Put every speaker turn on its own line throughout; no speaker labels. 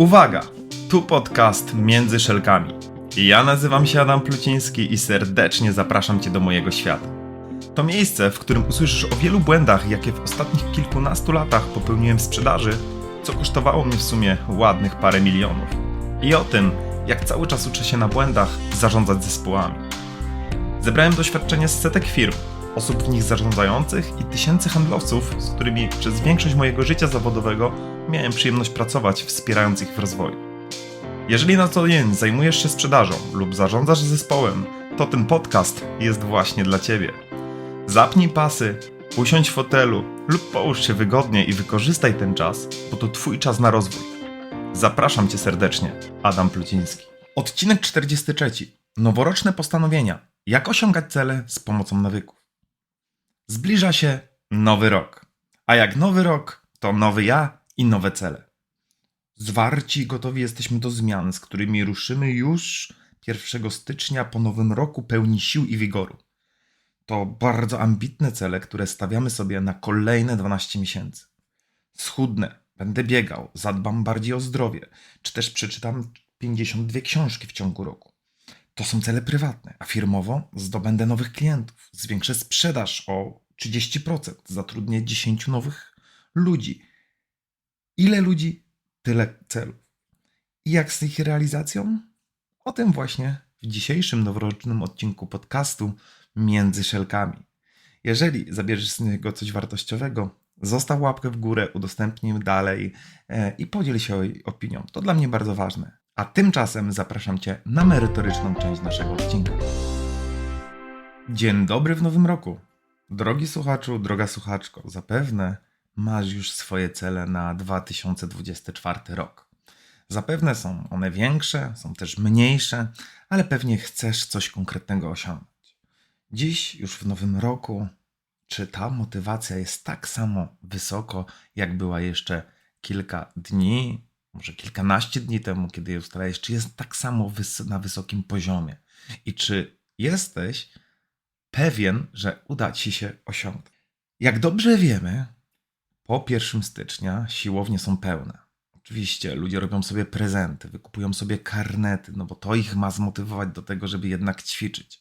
Uwaga! Tu podcast Między Szelkami. Ja nazywam się Adam Pluciński i serdecznie zapraszam Cię do mojego świata. To miejsce, w którym usłyszysz o wielu błędach, jakie w ostatnich kilkunastu latach popełniłem w sprzedaży, co kosztowało mnie w sumie ładnych parę milionów. I o tym, jak cały czas uczę się na błędach zarządzać zespołami. Zebrałem doświadczenie z setek firm, osób w nich zarządzających i tysięcy handlowców, z którymi przez większość mojego życia zawodowego miałem przyjemność pracować, wspierając ich w rozwoju. Jeżeli na co dzień zajmujesz się sprzedażą lub zarządzasz zespołem, to ten podcast jest właśnie dla Ciebie. Zapnij pasy, usiądź w fotelu lub połóż się wygodnie i wykorzystaj ten czas, bo to Twój czas na rozwój. Zapraszam Cię serdecznie, Adam Pluciński. Odcinek 43. Noworoczne postanowienia. Jak osiągać cele z pomocą nawyków. Zbliża się nowy rok. A jak nowy rok, to nowy ja i nowe cele. Zwarci i gotowi jesteśmy do zmian, z którymi ruszymy już 1 stycznia po nowym roku pełni sił i wigoru. To bardzo ambitne cele, które stawiamy sobie na kolejne 12 miesięcy. Schudnę, będę biegał, zadbam bardziej o zdrowie, czy też przeczytam 52 książki w ciągu roku. To są cele prywatne, a firmowo zdobędę nowych klientów, zwiększę sprzedaż o 30%, zatrudnię 10 nowych ludzi. Ile ludzi, tyle celów. I jak z ich realizacją? O tym właśnie w dzisiejszym noworocznym odcinku podcastu Między Szelkami. Jeżeli zabierzesz z niego coś wartościowego, zostaw łapkę w górę, udostępnij dalej e, i podziel się opinią. To dla mnie bardzo ważne. A tymczasem zapraszam Cię na merytoryczną część naszego odcinka. Dzień dobry w nowym roku. Drogi słuchaczu, droga słuchaczko, zapewne masz już swoje cele na 2024 rok. Zapewne są one większe, są też mniejsze, ale pewnie chcesz coś konkretnego osiągnąć. Dziś, już w nowym roku, czy ta motywacja jest tak samo wysoko, jak była jeszcze kilka dni, może kilkanaście dni temu, kiedy je ustalałeś, czy jest tak samo wys- na wysokim poziomie? I czy jesteś pewien, że uda ci się osiągnąć? Jak dobrze wiemy, po 1 stycznia siłownie są pełne. Oczywiście ludzie robią sobie prezenty, wykupują sobie karnety, no bo to ich ma zmotywować do tego, żeby jednak ćwiczyć.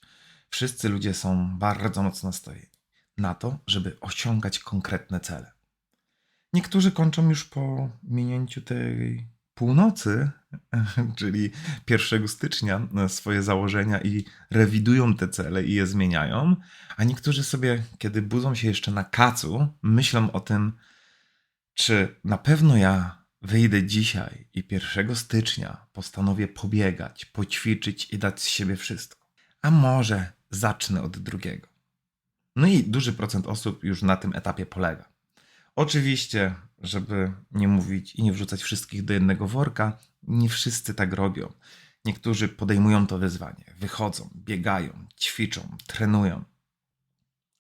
Wszyscy ludzie są bardzo mocno nastojeni na to, żeby osiągać konkretne cele. Niektórzy kończą już po minięciu tej północy, czyli 1 stycznia, swoje założenia i rewidują te cele i je zmieniają, a niektórzy sobie, kiedy budzą się jeszcze na kacu, myślą o tym, czy na pewno ja wyjdę dzisiaj i 1 stycznia postanowię pobiegać, poćwiczyć i dać z siebie wszystko. A może zacznę od drugiego. No i duży procent osób już na tym etapie polega. Oczywiście, żeby nie mówić i nie wrzucać wszystkich do jednego worka, nie wszyscy tak robią. Niektórzy podejmują to wyzwanie, wychodzą, biegają, ćwiczą, trenują.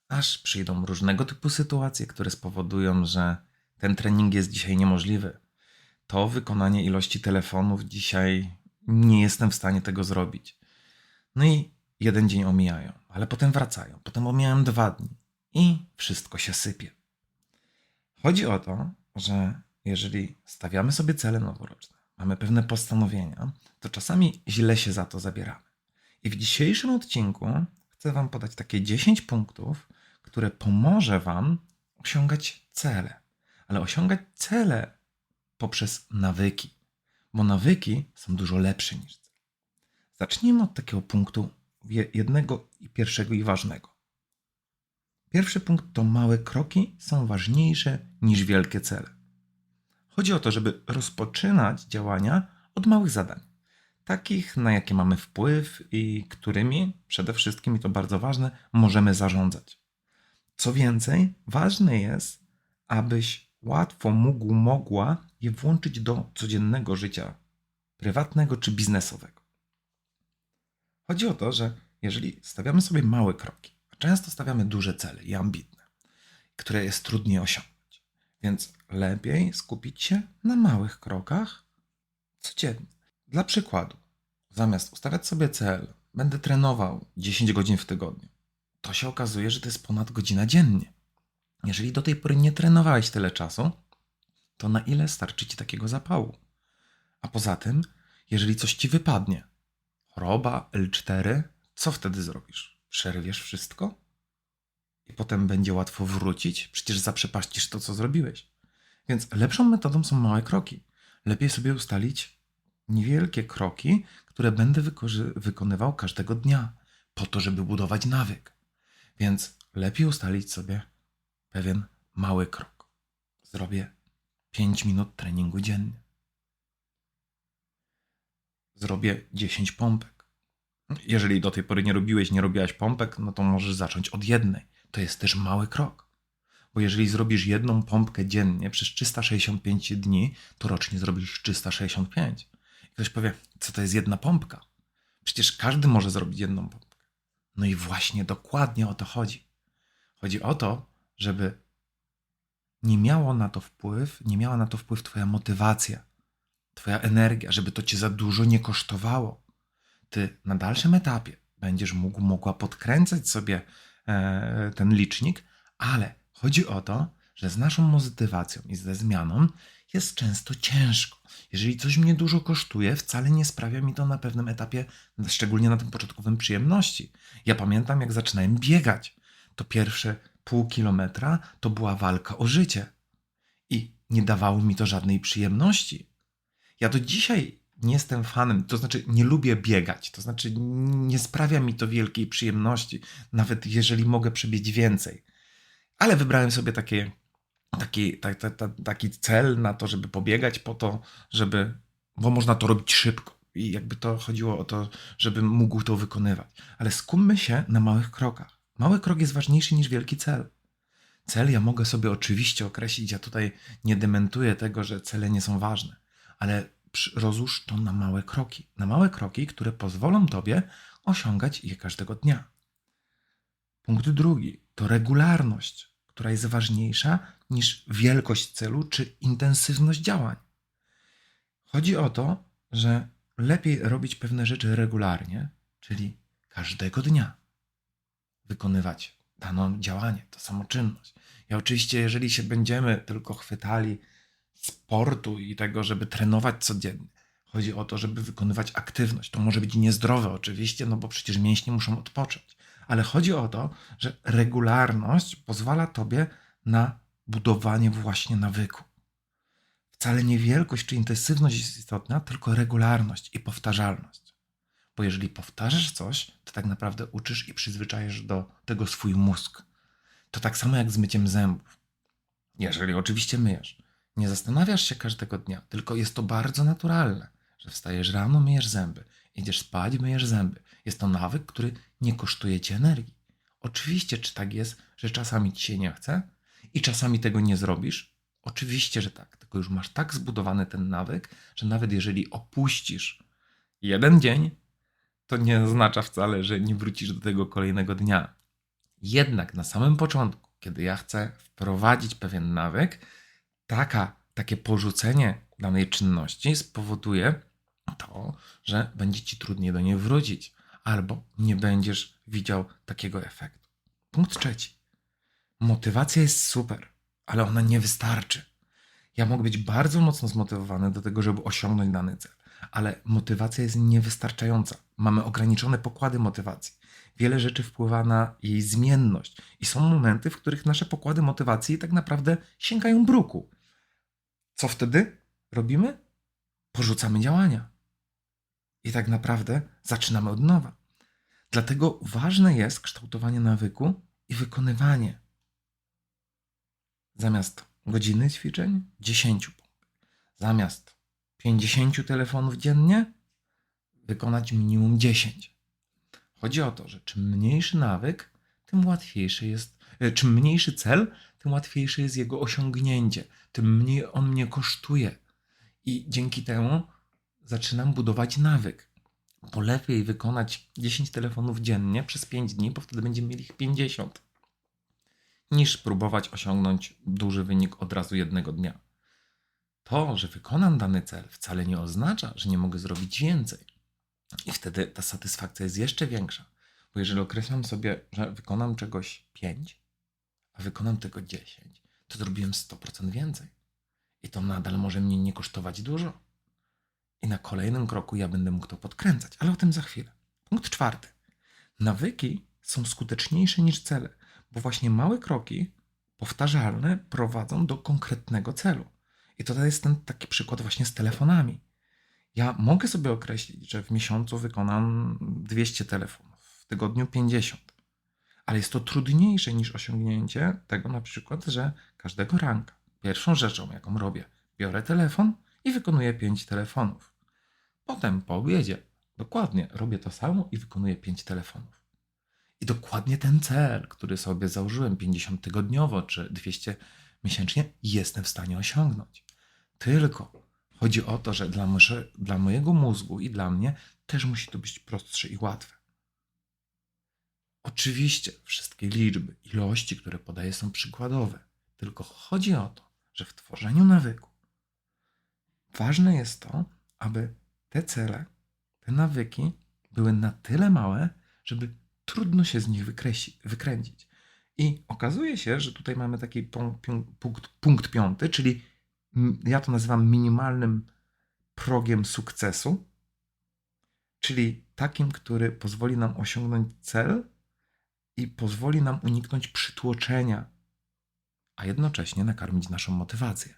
Aż przyjdą różnego typu sytuacje, które spowodują, że ten trening jest dzisiaj niemożliwy. To wykonanie ilości telefonów dzisiaj nie jestem w stanie tego zrobić. No i jeden dzień omijają, ale potem wracają, potem omijają dwa dni i wszystko się sypie. Chodzi o to, że jeżeli stawiamy sobie cele noworoczne, mamy pewne postanowienia, to czasami źle się za to zabieramy. I w dzisiejszym odcinku chcę Wam podać takie 10 punktów, które pomoże Wam osiągać cele. Ale osiągać cele poprzez nawyki, bo nawyki są dużo lepsze niż cele. Zacznijmy od takiego punktu jednego i pierwszego i ważnego. Pierwszy punkt to małe kroki są ważniejsze niż wielkie cele. Chodzi o to, żeby rozpoczynać działania od małych zadań, takich na jakie mamy wpływ i którymi przede wszystkim, i to bardzo ważne, możemy zarządzać. Co więcej, ważne jest, abyś łatwo mógł, mogła je włączyć do codziennego życia prywatnego czy biznesowego. Chodzi o to, że jeżeli stawiamy sobie małe kroki, a często stawiamy duże cele i ambitne, które jest trudniej osiągnąć, więc lepiej skupić się na małych krokach codziennie. Dla przykładu, zamiast ustawiać sobie cel, będę trenował 10 godzin w tygodniu, to się okazuje, że to jest ponad godzina dziennie. Jeżeli do tej pory nie trenowałeś tyle czasu, to na ile starczy ci takiego zapału? A poza tym, jeżeli coś ci wypadnie, choroba L4, co wtedy zrobisz? Przerwiesz wszystko? I potem będzie łatwo wrócić? Przecież zaprzepaścisz to, co zrobiłeś. Więc lepszą metodą są małe kroki. Lepiej sobie ustalić niewielkie kroki, które będę wykonywał każdego dnia, po to, żeby budować nawyk. Więc lepiej ustalić sobie pewien mały krok. Zrobię 5 minut treningu dziennie. Zrobię 10 pompek. Jeżeli do tej pory nie robiłeś, nie robiłaś pompek, no to możesz zacząć od jednej. To jest też mały krok. Bo jeżeli zrobisz jedną pompkę dziennie przez 365 dni, to rocznie zrobisz 365. I ktoś powie, co to jest jedna pompka? Przecież każdy może zrobić jedną pompkę. No i właśnie dokładnie o to chodzi. Chodzi o to, żeby nie miało na to wpływ, nie miała na to wpływ Twoja motywacja, Twoja energia, żeby to Cię za dużo nie kosztowało. Ty na dalszym etapie będziesz mógł, mogła podkręcać sobie e, ten licznik, ale chodzi o to, że z naszą motywacją i ze zmianą jest często ciężko. Jeżeli coś mnie dużo kosztuje, wcale nie sprawia mi to na pewnym etapie, szczególnie na tym początkowym, przyjemności. Ja pamiętam, jak zaczynałem biegać. To pierwsze pół kilometra to była walka o życie. I nie dawało mi to żadnej przyjemności. Ja do dzisiaj nie jestem fanem, to znaczy nie lubię biegać, to znaczy nie sprawia mi to wielkiej przyjemności, nawet jeżeli mogę przebiec więcej. Ale wybrałem sobie takie, taki, ta, ta, ta, taki cel na to, żeby pobiegać po to, żeby, bo można to robić szybko. I jakby to chodziło o to, żebym mógł to wykonywać. Ale skupmy się na małych krokach. Mały krok jest ważniejszy niż wielki cel. Cel ja mogę sobie oczywiście określić, ja tutaj nie dementuję tego, że cele nie są ważne, ale rozłóż to na małe kroki. Na małe kroki, które pozwolą tobie osiągać je każdego dnia. Punkt drugi to regularność, która jest ważniejsza niż wielkość celu czy intensywność działań. Chodzi o to, że lepiej robić pewne rzeczy regularnie, czyli każdego dnia wykonywać dane działanie, to samoczynność. I oczywiście, jeżeli się będziemy tylko chwytali sportu i tego, żeby trenować codziennie, chodzi o to, żeby wykonywać aktywność. To może być niezdrowe oczywiście, no bo przecież mięśnie muszą odpocząć. Ale chodzi o to, że regularność pozwala tobie na budowanie właśnie nawyku. Wcale nie wielkość czy intensywność jest istotna, tylko regularność i powtarzalność. Bo jeżeli powtarzasz coś, to tak naprawdę uczysz i przyzwyczajasz do tego swój mózg. To tak samo jak z myciem zębów. Jeżeli oczywiście myjesz. Nie zastanawiasz się każdego dnia, tylko jest to bardzo naturalne, że wstajesz rano, myjesz zęby, idziesz spać, myjesz zęby. Jest to nawyk, który nie kosztuje ci energii. Oczywiście, czy tak jest, że czasami ci się nie chce i czasami tego nie zrobisz? Oczywiście, że tak. Tylko już masz tak zbudowany ten nawyk, że nawet jeżeli opuścisz jeden dzień, to nie oznacza wcale, że nie wrócisz do tego kolejnego dnia. Jednak na samym początku, kiedy ja chcę wprowadzić pewien nawyk, taka, takie porzucenie danej czynności spowoduje to, że będzie ci trudniej do niej wrócić, albo nie będziesz widział takiego efektu. Punkt trzeci. Motywacja jest super, ale ona nie wystarczy. Ja mogę być bardzo mocno zmotywowany do tego, żeby osiągnąć dany cel, ale motywacja jest niewystarczająca. Mamy ograniczone pokłady motywacji. Wiele rzeczy wpływa na jej zmienność, i są momenty, w których nasze pokłady motywacji tak naprawdę sięgają bruku. Co wtedy robimy? Porzucamy działania. I tak naprawdę zaczynamy od nowa. Dlatego ważne jest kształtowanie nawyku i wykonywanie. Zamiast godziny ćwiczeń 10 pomp. Zamiast 50 telefonów dziennie wykonać minimum 10. Chodzi o to, że czym mniejszy nawyk, tym łatwiejszy jest, e, czym mniejszy cel, tym łatwiejsze jest jego osiągnięcie, tym mniej on mnie kosztuje. I dzięki temu zaczynam budować nawyk. Bo lepiej wykonać 10 telefonów dziennie przez 5 dni, bo wtedy będziemy mieli ich 50, niż próbować osiągnąć duży wynik od razu jednego dnia. To, że wykonam dany cel, wcale nie oznacza, że nie mogę zrobić więcej. I wtedy ta satysfakcja jest jeszcze większa. Bo jeżeli określam sobie, że wykonam czegoś 5, a wykonam tego 10, to zrobiłem 100% więcej. I to nadal może mnie nie kosztować dużo. I na kolejnym kroku ja będę mógł to podkręcać, ale o tym za chwilę. Punkt czwarty. Nawyki są skuteczniejsze niż cele, bo właśnie małe kroki powtarzalne prowadzą do konkretnego celu. I to jest ten taki przykład właśnie z telefonami. Ja mogę sobie określić, że w miesiącu wykonam 200 telefonów, w tygodniu 50. Ale jest to trudniejsze niż osiągnięcie tego na przykład, że każdego ranka, pierwszą rzeczą, jaką robię, biorę telefon i wykonuję 5 telefonów. Potem po obiedzie dokładnie robię to samo i wykonuję 5 telefonów. I dokładnie ten cel, który sobie założyłem 50 tygodniowo czy 200 miesięcznie, jestem w stanie osiągnąć. Tylko chodzi o to, że dla, dla mojego mózgu i dla mnie też musi to być prostsze i łatwe. Oczywiście wszystkie liczby, ilości, które podaję, są przykładowe. Tylko chodzi o to, że w tworzeniu nawyku ważne jest to, aby te cele, te nawyki były na tyle małe, żeby trudno się z nich wykreśli- wykręcić. I okazuje się, że tutaj mamy taki pun- piun- punkt, punkt piąty, czyli ja to nazywam minimalnym progiem sukcesu, czyli takim, który pozwoli nam osiągnąć cel i pozwoli nam uniknąć przytłoczenia, a jednocześnie nakarmić naszą motywację.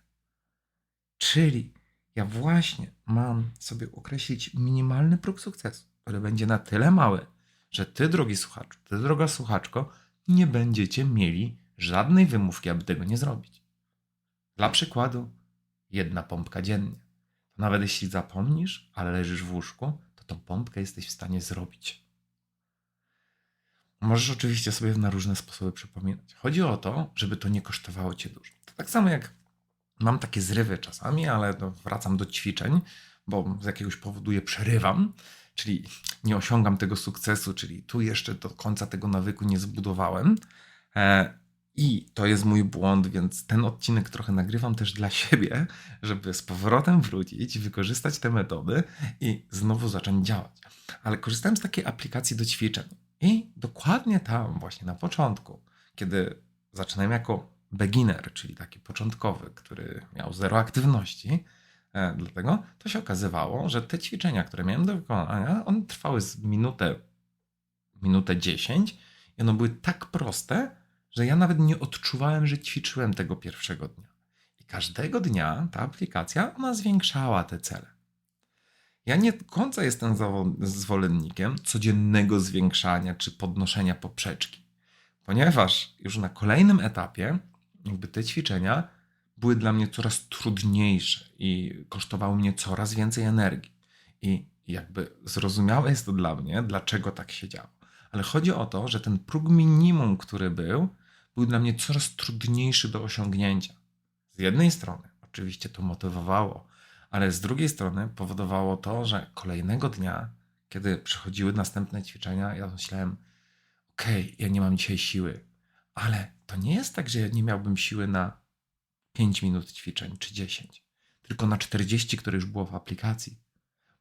Czyli ja właśnie mam sobie określić minimalny próg sukcesu, który będzie na tyle mały, że ty, drogi słuchaczu, ty, droga słuchaczko, nie będziecie mieli żadnej wymówki, aby tego nie zrobić. Dla przykładu, jedna pompka dziennie. To nawet jeśli zapomnisz, ale leżysz w łóżku, to tą pompkę jesteś w stanie zrobić. Możesz oczywiście sobie na różne sposoby przypominać. Chodzi o to, żeby to nie kosztowało cię dużo. To tak samo jak mam takie zrywy czasami, ale wracam do ćwiczeń, bo z jakiegoś powodu je przerywam, czyli nie osiągam tego sukcesu, czyli tu jeszcze do końca tego nawyku nie zbudowałem. E, I to jest mój błąd, więc ten odcinek trochę nagrywam też dla siebie, żeby z powrotem wrócić, wykorzystać te metody i znowu zacząć działać. Ale korzystałem z takiej aplikacji do ćwiczeń. I dokładnie tam, właśnie na początku, kiedy zaczynałem jako beginner, czyli taki początkowy, który miał zero aktywności, e, dlatego to się okazywało, że te ćwiczenia, które miałem do wykonania, one trwały z minutę, minutę 10 i one były tak proste, że ja nawet nie odczuwałem, że ćwiczyłem tego pierwszego dnia. I każdego dnia ta aplikacja, ona zwiększała te cele. Ja nie do końca jestem zwolennikiem codziennego zwiększania czy podnoszenia poprzeczki, ponieważ już na kolejnym etapie, jakby te ćwiczenia były dla mnie coraz trudniejsze i kosztowały mnie coraz więcej energii. I jakby zrozumiałe jest to dla mnie, dlaczego tak się działo. Ale chodzi o to, że ten próg minimum, który był, był dla mnie coraz trudniejszy do osiągnięcia. Z jednej strony, oczywiście to motywowało, ale z drugiej strony powodowało to, że kolejnego dnia, kiedy przychodziły następne ćwiczenia, ja myślałem, okej, ja nie mam dzisiaj siły, ale to nie jest tak, że ja nie miałbym siły na 5 minut ćwiczeń czy 10, tylko na 40, które już było w aplikacji,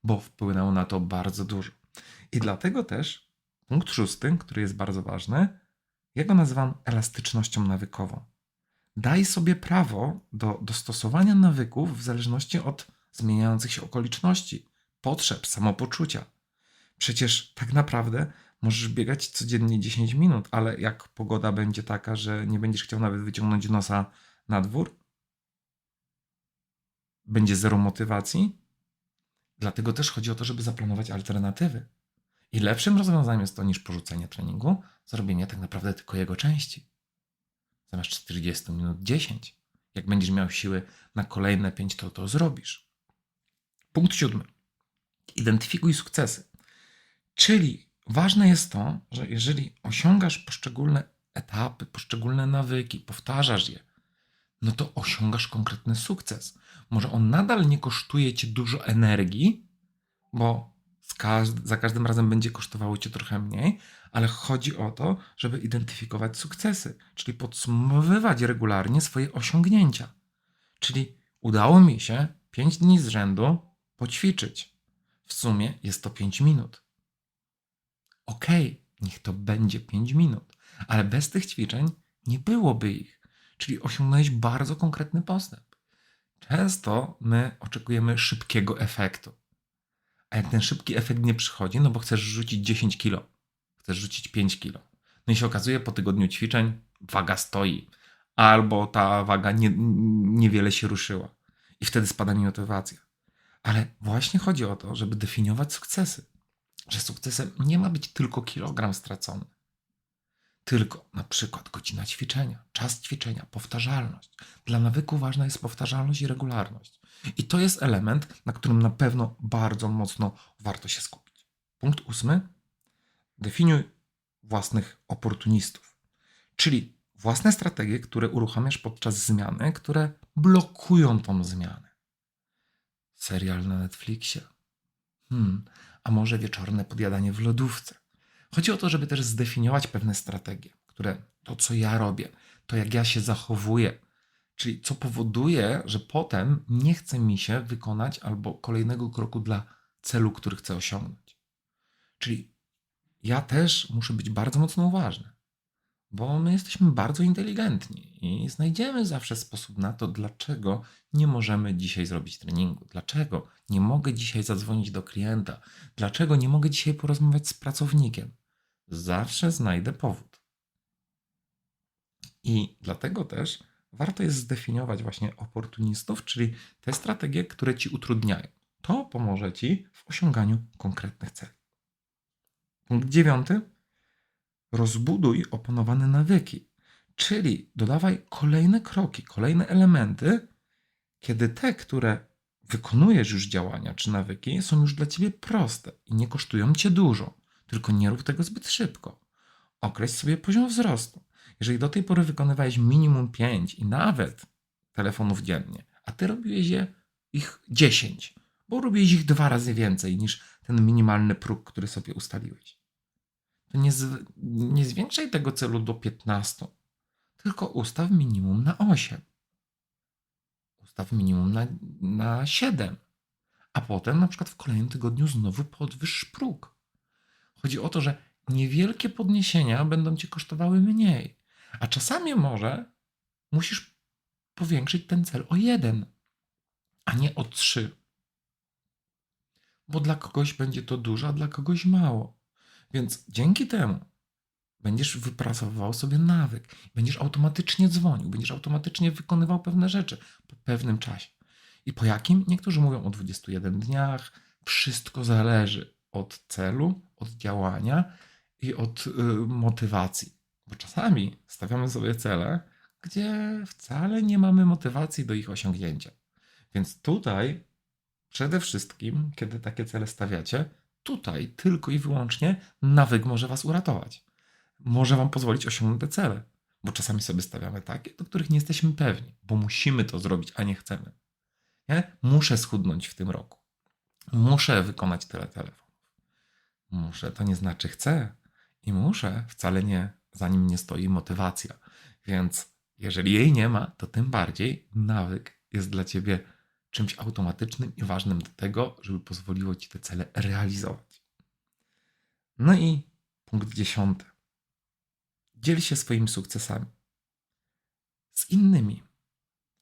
bo wpłynęło na to bardzo dużo. I dlatego też punkt szósty, który jest bardzo ważny, ja go nazywam elastycznością nawykową. Daj sobie prawo do dostosowania nawyków w zależności od zmieniających się okoliczności, potrzeb, samopoczucia. Przecież tak naprawdę możesz biegać codziennie 10 minut, ale jak pogoda będzie taka, że nie będziesz chciał nawet wyciągnąć nosa na dwór, będzie zero motywacji. Dlatego też chodzi o to, żeby zaplanować alternatywy. I lepszym rozwiązaniem jest to niż porzucenie treningu, zrobienie tak naprawdę tylko jego części. Zamiast 40 minut 10. Jak będziesz miał siły na kolejne 5, to to zrobisz. Punkt siódmy. Identyfikuj sukcesy. Czyli ważne jest to, że jeżeli osiągasz poszczególne etapy, poszczególne nawyki, powtarzasz je, no to osiągasz konkretny sukces. Może on nadal nie kosztuje cię dużo energii, bo za każdym razem będzie kosztowało cię trochę mniej, ale chodzi o to, żeby identyfikować sukcesy, czyli podsumowywać regularnie swoje osiągnięcia. Czyli udało mi się 5 dni z rzędu poćwiczyć. W sumie jest to 5 minut. Okej, niech to będzie 5 minut, ale bez tych ćwiczeń nie byłoby ich. Czyli osiągnąłeś bardzo konkretny postęp. Często my oczekujemy szybkiego efektu. A jak ten szybki efekt nie przychodzi, no bo chcesz rzucić 10 kilo, chcesz rzucić 5 kilo. No i się okazuje po tygodniu ćwiczeń waga stoi, albo ta waga nie, niewiele się ruszyła. I wtedy spada mi motywacja. Ale właśnie chodzi o to, żeby definiować sukcesy. Że sukcesem nie ma być tylko kilogram stracony. Tylko na przykład godzina ćwiczenia, czas ćwiczenia, powtarzalność. Dla nawyku ważna jest powtarzalność i regularność. I to jest element, na którym na pewno bardzo mocno warto się skupić. Punkt ósmy. Definiuj własnych oportunistów. Czyli własne strategie, które uruchamiasz podczas zmiany, które blokują tą zmianę. Serial na Netflixie. Hmm, a może wieczorne podjadanie w lodówce. Chodzi o to, żeby też zdefiniować pewne strategie, które to, co ja robię, to jak ja się zachowuję, czyli co powoduje, że potem nie chce mi się wykonać albo kolejnego kroku dla celu, który chcę osiągnąć. Czyli ja też muszę być bardzo mocno uważny, bo my jesteśmy bardzo inteligentni i znajdziemy zawsze sposób na to, dlaczego nie możemy dzisiaj zrobić treningu, dlaczego nie mogę dzisiaj zadzwonić do klienta, dlaczego nie mogę dzisiaj porozmawiać z pracownikiem. Zawsze znajdę powód. I dlatego też warto jest zdefiniować właśnie oportunistów, czyli te strategie, które ci utrudniają. To pomoże ci w osiąganiu konkretnych celi. Punkt dziewiąty. Rozbuduj opanowane nawyki, czyli dodawaj kolejne kroki, kolejne elementy, kiedy te, które wykonujesz już działania czy nawyki, są już dla ciebie proste i nie kosztują cię dużo. Tylko nie rób tego zbyt szybko. Określ sobie poziom wzrostu. Jeżeli do tej pory wykonywałeś minimum 5 i nawet telefonów dziennie, a ty robiłeś je ich 10, bo robiłeś ich dwa razy więcej niż ten minimalny próg, który sobie ustaliłeś, to nie, z, nie zwiększaj tego celu do 15, tylko ustaw minimum na 8. Ustaw minimum na, na 7. A potem na przykład w kolejnym tygodniu znowu podwyższ próg. Chodzi o to, że niewielkie podniesienia będą cię kosztowały mniej. A czasami może musisz powiększyć ten cel o jeden, a nie o trzy. Bo dla kogoś będzie to dużo, a dla kogoś mało. Więc dzięki temu będziesz wypracowywał sobie nawyk, będziesz automatycznie dzwonił, będziesz automatycznie wykonywał pewne rzeczy po pewnym czasie. I po jakim? Niektórzy mówią o 21 dniach. Wszystko zależy od celu, od działania i od y, motywacji. Bo czasami stawiamy sobie cele, gdzie wcale nie mamy motywacji do ich osiągnięcia. Więc tutaj przede wszystkim, kiedy takie cele stawiacie, tutaj tylko i wyłącznie nawyk może Was uratować. Może Wam pozwolić osiągnąć te cele. Bo czasami sobie stawiamy takie, do których nie jesteśmy pewni, bo musimy to zrobić, a nie chcemy. Nie? Muszę schudnąć w tym roku. Muszę wykonać tyle telefonów. Muszę to nie znaczy chcę. I muszę wcale nie, za nim nie stoi motywacja. Więc jeżeli jej nie ma, to tym bardziej nawyk jest dla ciebie czymś automatycznym i ważnym do tego, żeby pozwoliło ci te cele realizować. No i punkt dziesiąty. Dziel się swoimi sukcesami z innymi,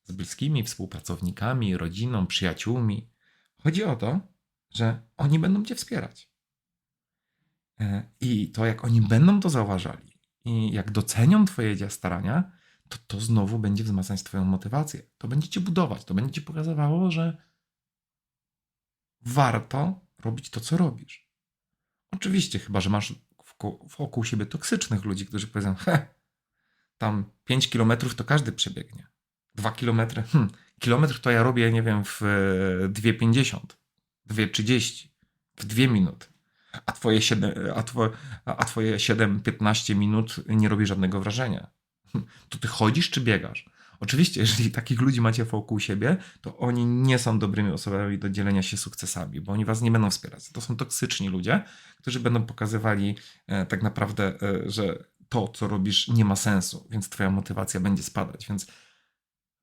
z bliskimi współpracownikami, rodziną, przyjaciółmi. Chodzi o to, że oni będą cię wspierać. E, I to, jak oni będą to zauważali i jak docenią Twoje starania, to to znowu będzie wzmacniać Twoją motywację. To będzie Cię budować, to będzie Ci pokazywało, że warto robić to, co robisz. Oczywiście, chyba że masz wokół siebie toksycznych ludzi, którzy powiedzą: he, tam 5 kilometrów to każdy przebiegnie. 2 kilometry, hmm, kilometr to ja robię, nie wiem, w 2,50, 2,30, w 2 minuty a twoje 7, a twoje, a twoje 7-15 minut nie robi żadnego wrażenia. To ty chodzisz czy biegasz? Oczywiście, jeżeli takich ludzi macie wokół siebie, to oni nie są dobrymi osobami do dzielenia się sukcesami, bo oni was nie będą wspierać. To są toksyczni ludzie, którzy będą pokazywali e, tak naprawdę, e, że to, co robisz, nie ma sensu, więc twoja motywacja będzie spadać. Więc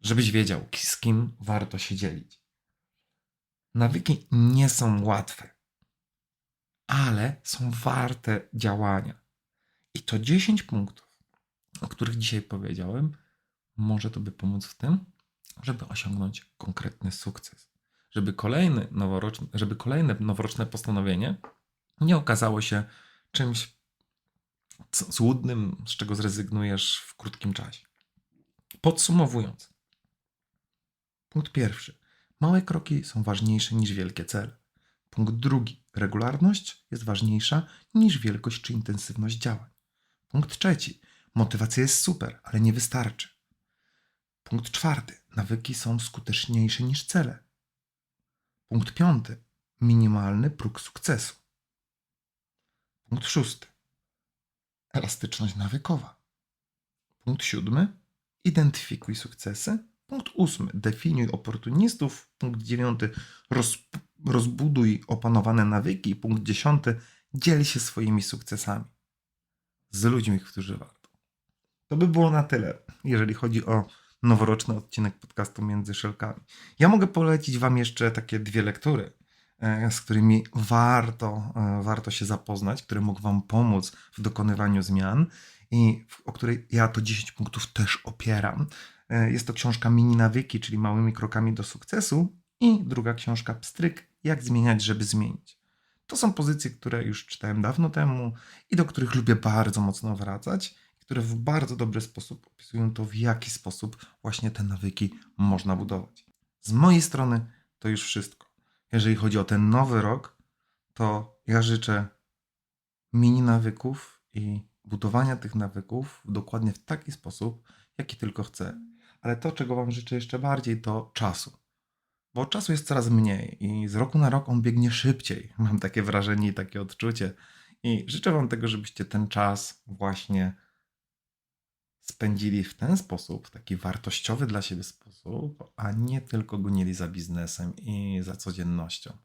żebyś wiedział, z kim warto się dzielić. Nawyki nie są łatwe ale są warte działania. I to 10 punktów, o których dzisiaj powiedziałem, może Tobie pomóc w tym, żeby osiągnąć konkretny sukces. żeby, kolejny noworoczny, żeby kolejne noworoczne postanowienie nie okazało się czymś złudnym, z czego zrezygnujesz w krótkim czasie. Podsumowując, punkt pierwszy. Małe kroki są ważniejsze niż wielkie cele. Punkt drugi. Regularność jest ważniejsza niż wielkość czy intensywność działań. Punkt trzeci. Motywacja jest super, ale nie wystarczy. Punkt czwarty. Nawyki są skuteczniejsze niż cele. Punkt piąty. Minimalny próg sukcesu. Punkt szósty. Elastyczność nawykowa. Punkt siódmy. Identyfikuj sukcesy. Punkt ósmy. Definiuj oportunistów. Punkt dziewiąty. Roz, rozbuduj opanowane nawyki. Punkt dziesiąty. Dziel się swoimi sukcesami z ludźmi, którzy warto. To by było na tyle, jeżeli chodzi o noworoczny odcinek podcastu Między Szelkami. Ja mogę polecić Wam jeszcze takie dwie lektury, e, z którymi warto, e, warto się zapoznać, które mogą Wam pomóc w dokonywaniu zmian i o której ja to 10 punktów też opieram. E, Jest to książka Mini Nawyki, czyli małymi krokami do sukcesu i druga książka Pstryk, jak zmieniać, żeby zmienić. To są pozycje, które już czytałem dawno temu i do których lubię bardzo mocno wracać, które w bardzo dobry sposób opisują to, w jaki sposób właśnie te nawyki można budować. Z mojej strony to już wszystko. Jeżeli chodzi o ten nowy rok, to ja życzę mini nawyków i budowania tych nawyków dokładnie w taki sposób, jaki tylko chcę. Ale to, czego Wam życzę jeszcze bardziej, to czasu. Bo czasu jest coraz mniej i z roku na rok on biegnie szybciej. Mam takie wrażenie i takie odczucie. I życzę Wam tego, żebyście ten czas właśnie spędzili w ten sposób, taki wartościowy dla siebie sposób, a nie tylko gonili za biznesem i za codziennością.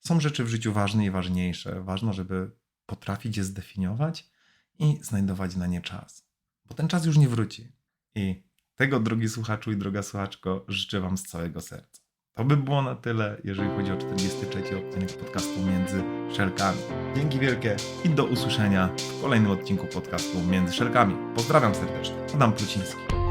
Są rzeczy w życiu ważne i ważniejsze. Ważne, żeby potrafić je zdefiniować i znajdować na nie czas. Bo ten czas już nie wróci. I tego, drogi słuchaczu i droga słuchaczko, życzę Wam z całego serca. To by było na tyle, jeżeli chodzi o 43 odcinek podcastu Między Szelkami. Dzięki wielkie i do usłyszenia w kolejnym odcinku podcastu Między Szelkami. Pozdrawiam serdecznie. Adam Pluciński.